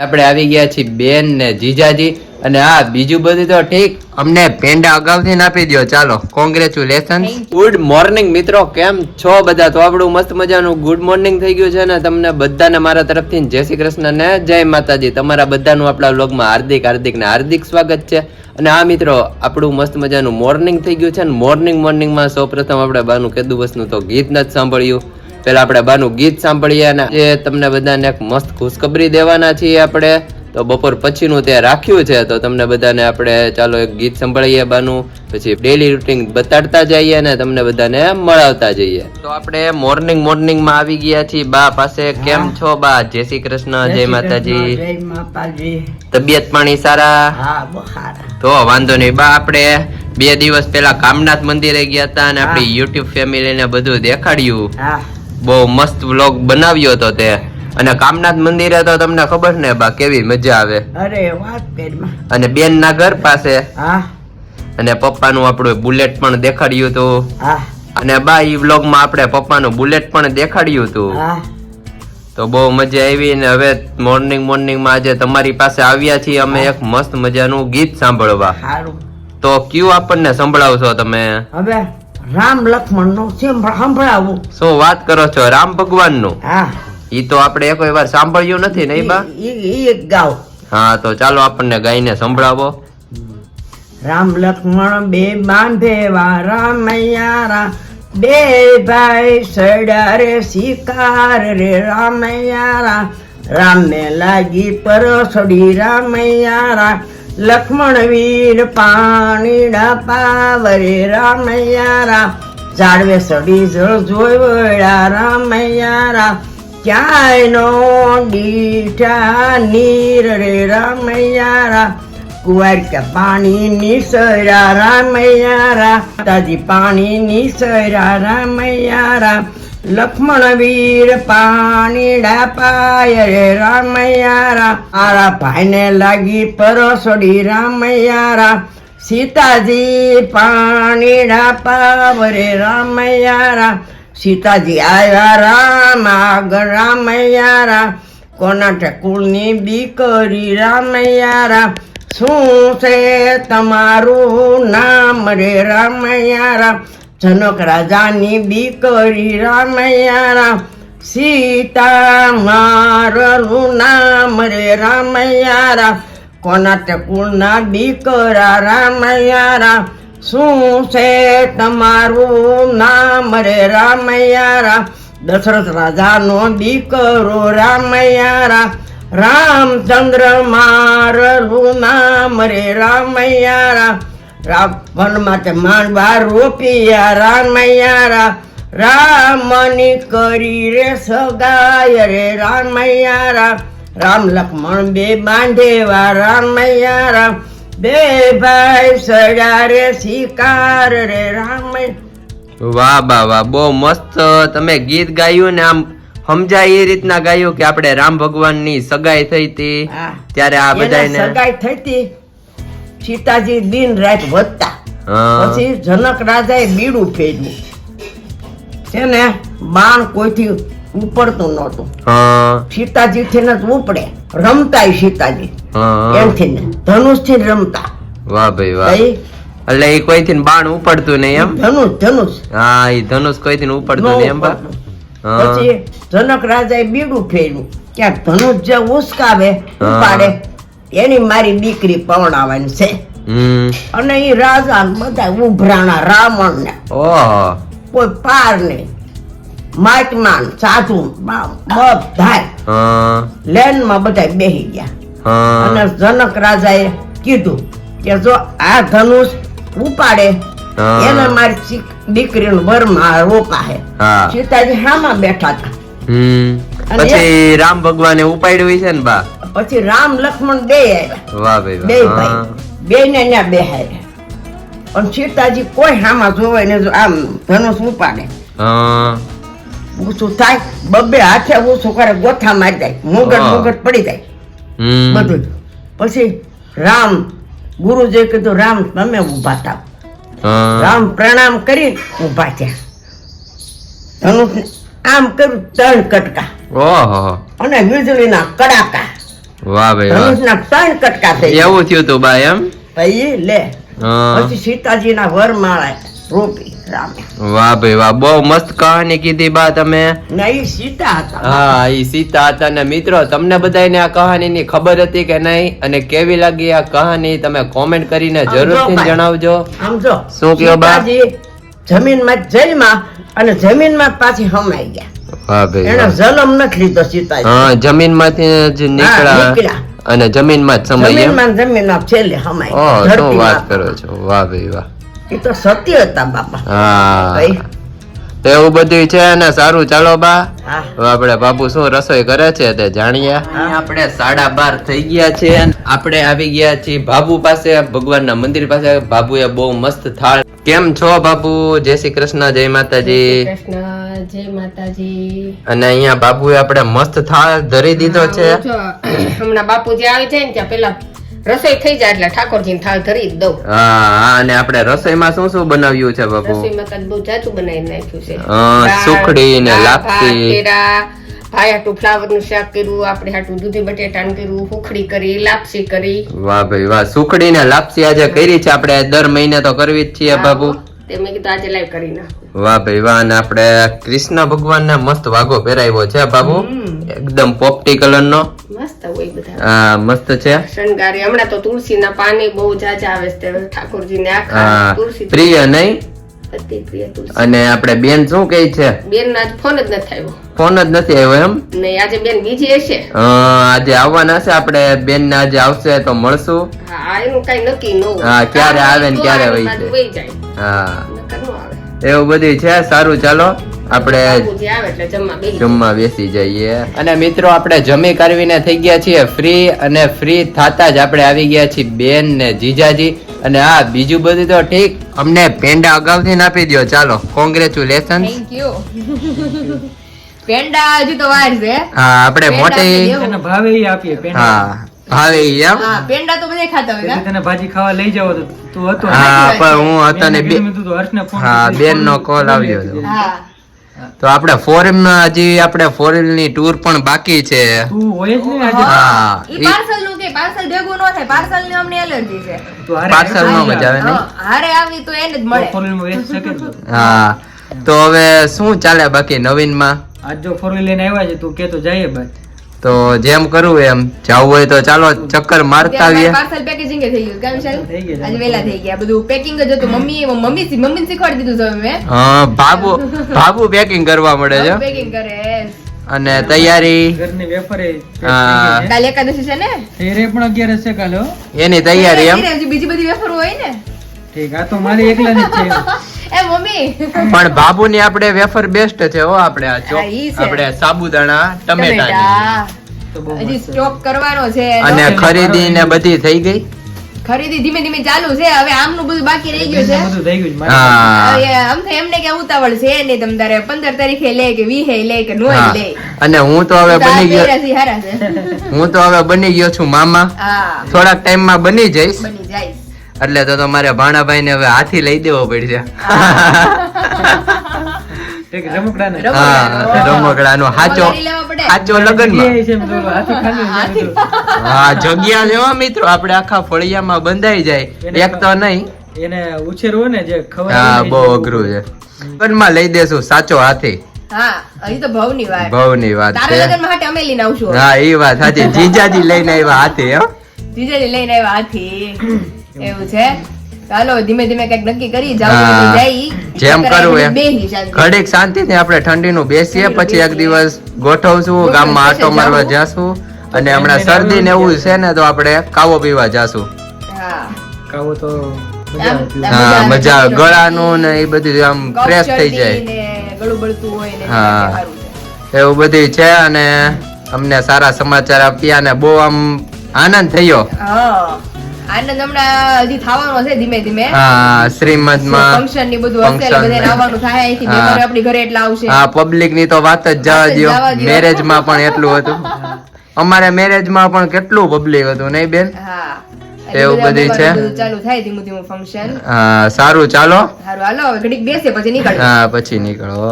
આપણે આવી ગયા છીએ બેન ને જીજાજી અને હા બીજું બધું તો ઠીક. અમને પેંડા અગાઉથી આપી દો ચાલો કોંગ્રેચ્યુલેશન ગુડ મોર્નિંગ મિત્રો કેમ છો બધા? તો આપણું મસ્ત મજાનું ગુડ મોર્નિંગ થઈ ગયું છે ને તમને બધાને મારા તરફથી જય શ્રી કૃષ્ણ ને જય માતાજી. તમારા બધાનું આપણા વ્લોગમાં હાર્દિક હાર્દિક ને હાર્દિક સ્વાગત છે. અને આ મિત્રો આપણું મસ્ત મજાનું મોર્નિંગ થઈ ગયું છે ને મોર્નિંગ મોર્નિંગમાં સૌ પ્રથમ આપણે બાનું કેદુ વસનું તો ગીત નથી સાંભળ્યું. પેલા આપણે બાનું ગીત સાંભળીએ અને એ તમને બધાને એક મસ્ત ખુશખબરી દેવાના છીએ આપણે. તો બપોર પછીનું તે રાખ્યું છે તો તમને બધાને આપણે ચાલો એક ગીત સંભળાઈએ બાનું. પછી ડેલી રૂટીન બતાડતા જઈએ અને તમને બધાને મળાવતા જઈએ. તો આપણે મોર્નિંગ મોર્નિંગમાં આવી ગયા છીએ. બા પાસે કેમ છો બા? જય શ્રી કૃષ્ણ જય માતાજી. જય માતાજી. તબિયત પાણી સારા? તો વાંધો નહીં. બા આપણે બે દિવસ પહેલા કામનાથ મંદિરે ગયા હતા અને આપણી યુટ્યુબ ફેમિલીને બધું દેખાડ્યું. બહુ મસ્ત વ્લોગ બનાવ્યો હતો તે. અને કામનાથ મંદિરે તો તમને ખબર ને બા કેવી મજા આવે. અરે વાત પેરમાં અને બેન ના ઘર પાસે. હા. અને પપ્પાનું આપણું બુલેટ પણ દેખાડ્યું હતું હા. અને બા ઈ વ્લોગમાં આપણે પપ્પાનું બુલેટ પણ દેખાડ્યું હતું હા. તો બહુ મજા આવી ને હવે મોર્નિંગ મોર્નિંગમાં આજે તમારી પાસે આવ્યા છીએ અમે એક મસ્ત મજાનું ગીત સાંભળવા. સારું તો કયું આપણને સંભળાવશો તમે? હવે? રામ લક્ષ્મણનું સંભળાવું. શું વાત કરો છો? રામ ભગવાનનું હા. ઈ તો આપણે એક વાર સાંભળ્યું નથી નહીં બા? ઈ- એક ગાવ. હા તો ચાલો આપણને ગાઈને સંભળાવો. રામ લક્ષ્મણ બે બાંધેવા મૈયારા. બે ભાઈ સડા રે શિકાર રે રામૈયારા. રામે લાગી પરસડી રામૈયારા. વીર પાણીડા પાવરે રામૈયા જાડવે સડી જળ જોયા રામૈયા ક્યાંય નો દીઠા નીર રે રામૈયા કુંવર કે પાણી નિસરા રામૈયારા. તાજી પાણી નિસરા રામૈયારા. લક્ષ્મણ વીર પાણી ડાપાય રે રામૈયારા. મારા ભાઈને લાગી પરસડી રામૈયારા. સીતાજી પાણી ડાપાવ રે રામૈયારા. સીતાજી આવ્યા રામ આગળ રામૈયારા. કોના ઠકુરની દીકરી રામૈયારા. શું છે તમારું નામ રે રામૈયારા? જનક રાજાની દીકરી રામૈયારા સીતા મારનું નામ રે રામૈયારા કોના ટકુરના દીકરા રામૈયારા શું છે તમારું નામ રે રામૈયારા દશરથ રાજાનો દીકરો રામૈયારા રામચંદ્ર મારલું નામ રે રામૈયારા રાવણ માટે માન બાર રૂપિયા રામૈયા રા રામની કરી રે સગાય રે રામૈયારા રામ લક્ષ્મણ બે બાંધેવા રામૈયારા બે ભાઈ સડા રે શિકાર. રે રામૈયા વાહ બા વાહ બહુ મસ્ત. તમે ગીત ગાયું ને આમ સમજાય એ રીતના ગાયું કે આપણે રામ ભગવાનની સગાઈ થઈ હતી. ત્યારે આ બધા સગાઈ થઈ હતી. સીતાજી દિન રાત વધતા. પછી જનક રાજાએ બીડું ફેર્યું. છે ને બાણ કોઈથી ઉપડતું નહોતું. સીતાજી થી ને ઉપડે. રમતા સીતાજી. એમથી ને ધનુષથી રમતા. વાહ ભાઈ વાહ. એટલે એ કોઈથી બાણ ઉપડતું નહીં એમ? ધનુષ ધનુષ. હા એ ધનુષ કોઈ થી ઉપડતું નહીં એમ બા? પછી જનક રાજાએ બીડું ફેર્યું. ક્યાંક ધનુષ જે ઉસકાવે ઉપાડે. એની મારી દીકરી પવણાવાની છે. અને એ રાજા બધા ઉભરાણા રાવણ ને કોઈ પાર નહીં. માટમાન સાધુ બધા લેનમાં બધા બેહી ગયા. અને જનક રાજાએ કીધું કે જો આ ધનુષ ઉપાડે એને મારી દીકરીનું વરમાં રોપા હે. હા. સીતાજી હામાં બેઠા હતા. પછી રામ ભગવાને ઉપાડ્યું છે ને બા? પછી રામ લક્ષ્મણ બે આવ્યા. વાહ ભાઈ બે ભાઈ. બે ને ત્યાં બેહાડ્યા પણ સીતાજી કોઈ હામાં જોવે ને આમ ધનુષ ઉપાડે. ઊંચું થાય બબ્બે હાથે ઊંચું કરે ગોથા મારી જાય મુગટ મુગટ પડી જાય. બધું. પછી રામ ગુરુજી કીધું રામ તમે ઊભા થાવ. રામ પ્રણામ કરી ઊભા થયા. ધનુષ આમ કર્યું ત્રણ કટકા. અને વીજળીના કડાકા. વાહ ભાઈ ધનુષના ત્રણ કટકા થઈ એવું થયું તું બા એમ? પછી લે. પછી સીતાજીના વર માળા રોપી વાહ ભાઈ વાહ બહુ મસ્ત કહાની કીધી બા તમે. નહીં સીતા હતા. હા એ સીતા હતા ને મિત્રો તમને બધાને આ કહાનીની ખબર હતી કે નહીં? અને કેવી લાગી આ કહાની? તમે કોમેન્ટ કરીને જરૂર જરૂરથી જણાવજો. આમ જો શું કયો બા? જમીન જમીનમાં જઈમાં અને જમીનમાં પાછી હમાઈ ગયા. વાહ ભાઈ એને જન્મ નથી લીધો સીતા હા જમીનમાંથી જ નીકળ્યા. અને જમીનમાં જ સમય જમીનમાં જમીનમાં છેલ્લે હમાઈ ઓ. શું વાત કરો છો. વાહ ભાઈ વાહ. એ તો સત્ય હતા બાપા. હા. તો એવું બધું છે ને? સારું ચાલો બા. આપડે આપણે બાપુ શું રસોઈ કરે છે તે જાણીએ? આપણે સાડા બાર થઈ ગયા છે. આપણે આવી ગયા છીએ. બાબુ પાસે ભગવાનના મંદિર પાસે. બાબુએ બહુ મસ્ત થાળ કેમ છો બાપુ? જય શ્રી કૃષ્ણ જય માતાજી. કૃષ્ણ જય માતાજી. અને અહીંયા બાબુએ આપણે મસ્ત થાળ ધરી દીધો છે. હમણાં બાપુજી આવી જાય ને ત્યાં પેલા રસોઈ થઈ જાય એટલે ઠાકોરજી થાળ ધરી દઉં. હા અને આપણે રસોઈમાં શું શું બનાવ્યું છે બાપુ? રસોઈમાં બહુ જાજુ બનાવી નાખ્યું છે. સુખડી ને લાપસી. ભાઈ હાટું ફ્લાવરનું શાક કર્યું આપણે હાટું દૂધી બટેટાનું કર્યું સુખડી કરી લાપસી કરી. વાહ ભાઈ વાહ સુખડી ને લાપસી આજે કરી છે આપણે દર મહિને તો કરવી જ છીએ બાબુ. તે મેં કીધું આજે લાઈવ કરી નાખું. વાહ ભાઈ વાહ અને આપણે કૃષ્ણ ભગવાન ને મસ્ત વાઘો પહેરાવ્યો છે બાબુ. એકદમ પોપટી કલર નો મસ્ત હોય બધા. આ મસ્ત છે. શણગારી. હમણાં તો તુલસી ના પાણી બહુ જાજા આવે છે ઠાકોરજી ને આખા તુલસી પ્રિય નહીં? અને આપણે બેન શું કહે છે? બેન આજ ફોન જ નથી આવ્યો. ફોન જ નથી આવ્યો એમ? નહીં આજે બેન બીજી હશે. આજે આવવાના છે આપણે બેન ને આજે આવશે તો મળશું. હા એનું કઈ નક્કી ન હા, ક્યારે આવે ને ક્યારે હોય જાય. હા. એવું બધું છે? સારું ચાલો. આપણે જમવા બેસી જઈએ. અને મિત્રો આપણે જમી કરવીને થઈ ગયા છીએ. ફ્રી અને ફ્રી થતા જ આપણે આવી ગયા છીએ બેન ને જીજાજી. અને હા બીજું બધું તો ઠીક. અમને પેંડા અગાઉથી આપી દો ચાલો કોંગ્રેચ્યુલેશન થેન્ક યુ પેંડા હજી તો વાર છે. હા આપણે મોટી ભાવે આપીએ પેંડા. હા ભાવે એમ? હા પેંડા તો બધા ખાતા હોય તને ભાજી ખાવા લઈ જાવ તો તું હતો. હા પણ હું હતો ને બે મેં તો હર્ષને ફોન હા બેન નો કોલ આવ્યો હતો હા. તો આપણે ફોરેન હજી આપણે ફોરેનની ટૂર પણ બાકી છે. તું હોય જ નહીં આજે. હા ઈ ઈ પાર્સલનું કે પાર્સલ ભેગું ન થાય પાર્સલની અમને એલર્જી છે. પાર્સલ નો મજા આવે ને હારે આવી તો એને જ મળે. માં વેચી શકે તું. હા તો હવે શું ચાલે બાકી નવીનમાં આજ જો four લઈને આવ્યા છે તું કે તો જઈએ બાદ તો જેમ કરવું એમ. જવું હોય તો ચાલો ચક્કર મારતા આવીએ. પાર્સલ પેકેજિંગ થઈ ગયું. કામ ચાલ થઈ ગયા. વેલા થઈ ગયા. બધું પેકિંગ જ હતું. મમ્મી મમ્મી મમ્મી શીખવાડી દીધું છે મેં હા બાબુ બાબુ પેકિંગ કરવા મળે છે. પેકિંગ કરે અને તૈયારી ઘરની વેફર હા. કાલે એકાદશી છે ને? ફેરે પણ અગિયારસ છે કાલે એની તૈયારી એમ? બીજી બધી વેફર હોય ને? ઠીક આ તો મારી એકલાની જ છે. એ મમ્મી. પણ બાબુ ની આપણે વેફર બેસ્ટ છે હો આપણે આ ચો- હા, ઈ છે. આપણે સાબુદાણા ટમેટા ટમેટા. તો બહુ હજી સ્ટોક કરવાનો છે. અને ખરીદી ને બધી થઈ ગઈ? ખરીદી ધીમે ધીમે ચાલુ છે. હવે આમનું બધું બાકી રહી ગયું છે. બધું થઈ ગયું છે. મારી હા. હવે આમ તો એમને કે ઉતાવળ છે ને તમ તારે પંદર તારીખે લે કે વીહે લે કે નો લે. અને હું તો હવે બની ગયો હું તો હવે બની ગયો છું મામા. થોડાક ટાઈમમાં બની જઈશ. બની જાય. એટલે તો તમારે ભાણાભાઈ ને હવે હાથી લઈ દેવો પડશે. હા રમકડાનો. હાચો હાચો લગન. હા જગ્યા લેવા મિત્રો આપણે આખા ફળિયામાં બંધાઈ જાય. એક તો નહીં. એને ઉછેરવો ને જે ખબર હા બહુ અઘરું છે. લગનમાં લઈ દેશું સાચો હાથી. હા ભવની વાત. હા એ વાત સાચી. જીજાજી લઈને આવ્યા હાથી હો. જીજાજી લઈને આવ્યા હાથી. એવું છે? ચાલો ધીમે ધીમે કંઈક નક્કી કરી જાવ જેમ કરવું એમ. ઘડીક શાંતિ. ઘડીક આપણે ઠંડી નું બેસીએ પછી એક દિવસ ગોઠવશું ગામમાં આટો મારવા જાશું અને હમણાં શરદી ને એવું છે. ને તો આપણે કાવો પીવા જાશું. હા. કાવો તો. હા મજા ગળાનું ને એ બધું આમ ફ્રેશ થઈ જાય. ને ગળું બળતું હોય ને હા. એવું બધું છે અને અમને સારા સમાચાર આપ્યા ને બહુ આમ આનંદ થયો. હા. આનંદ હમણાં હજી થવાનો છે ધીમે ધીમે. હા શ્રીમદમાં ફંક્શનની બધું હશે એટલે બધાને આવવાનું થાય અહીંથી. મહેમાનો આપણી ઘરે એટલા આવશે. હા પબ્લિકની તો વાત જ જવા દ્યો. મેરેજમાં પણ એટલું હતું. અમારે મેરેજમાં પણ કેટલું પબ્લિક હતું નહીં બેન? હા. એવું બધું છે. ચાલુ થાય ધીમું ધીમું ફંક્શન હા સારું ચાલો. સારું હાલો ઘડીક બેસે પછી નીકળ હા પછી નીકળો.